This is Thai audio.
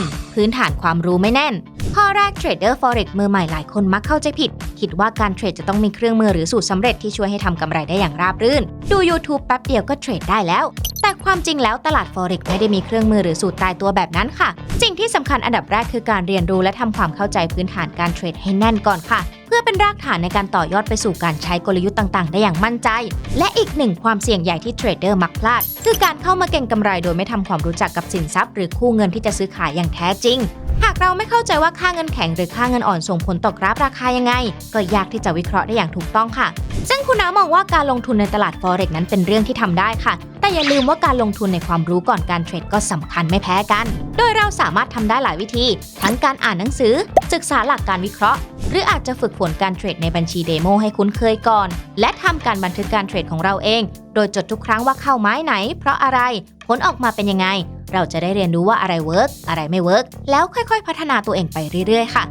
1. พื้นฐานความรู้ไม่แน่น ข้อแรกเทรดเดอร์ Forex มือใหม่หลายคนมักเข้าใจผิด คิดว่าการเทรดจะต้องมีเครื่องมือหรือสูตรสำเร็จที่ช่วยให้ทำกำไรได้อย่างราบรื่น ดู YouTube แป๊บเดียวก็เทรดได้แล้ว แต่ความจริงแล้วตลาด Forex ไม่ได้มีเครื่องมือหรือสูตรตายตัวแบบนั้นค่ะสิ่งที่สำคัญอันดับแรกคือการเรียนรู้และทำความเข้าใจพื้นฐานการเทรดให้แน่นก่อนค่ะ พื่อเป็นรากฐานในการต่อยอดไปสู่การใช้กลยุทธ์ต่าง ๆ ได้อย่างมั่นใจ และอีกหนึ่งความเสี่ยงใหญ่ที่เทรดเดอร์มักพลาด คือการเข้ามาเก็งกำไรโดยไม่ทำความรู้จักกับสินทรัพย์ หรือคู่เงินที่จะซื้อขายอย่างแท้จริงากเราไม่เข้าใจว่าค่าเงินแข็งหรือค่าเงินอ่อนส่งผลต่อกราฟราคายังไง ก็ยากที่จะวิเคราะห์ได้อย่างถูกต้องค่ะ ซึ่งคุณน้ามองว่าการลงทุนในตลาด Forex นั้นเป็นเรื่องที่ทำได้ค่ะ แต่อย่าลืมว่าการลงทุนในความรู้ก่อนการเทรดก็สำคัญไม่แพ้กัน โดยเราสามารถทำได้หลายวิธี ทั้งการอ่านหนังสือ ศึกษาหลักการวิเคราะห์ หรืออาจจะฝึกฝนการเทรดในบัญชีเดโมให้คุ้นเคยก่อน และทำการบันทึกการเทรดของเราเอง โดยจดทุกครั้งว่าเข้าไม้ไหน เพราะอะไร ผลออกมาเป็นยังไง เราจะได้เรียนรู้ว่าอะไรเวิร์กอะไรไม่เวิร์กแล้วค่อยๆ พัฒนาตัวเองไปเรื่อยๆ ค่ะ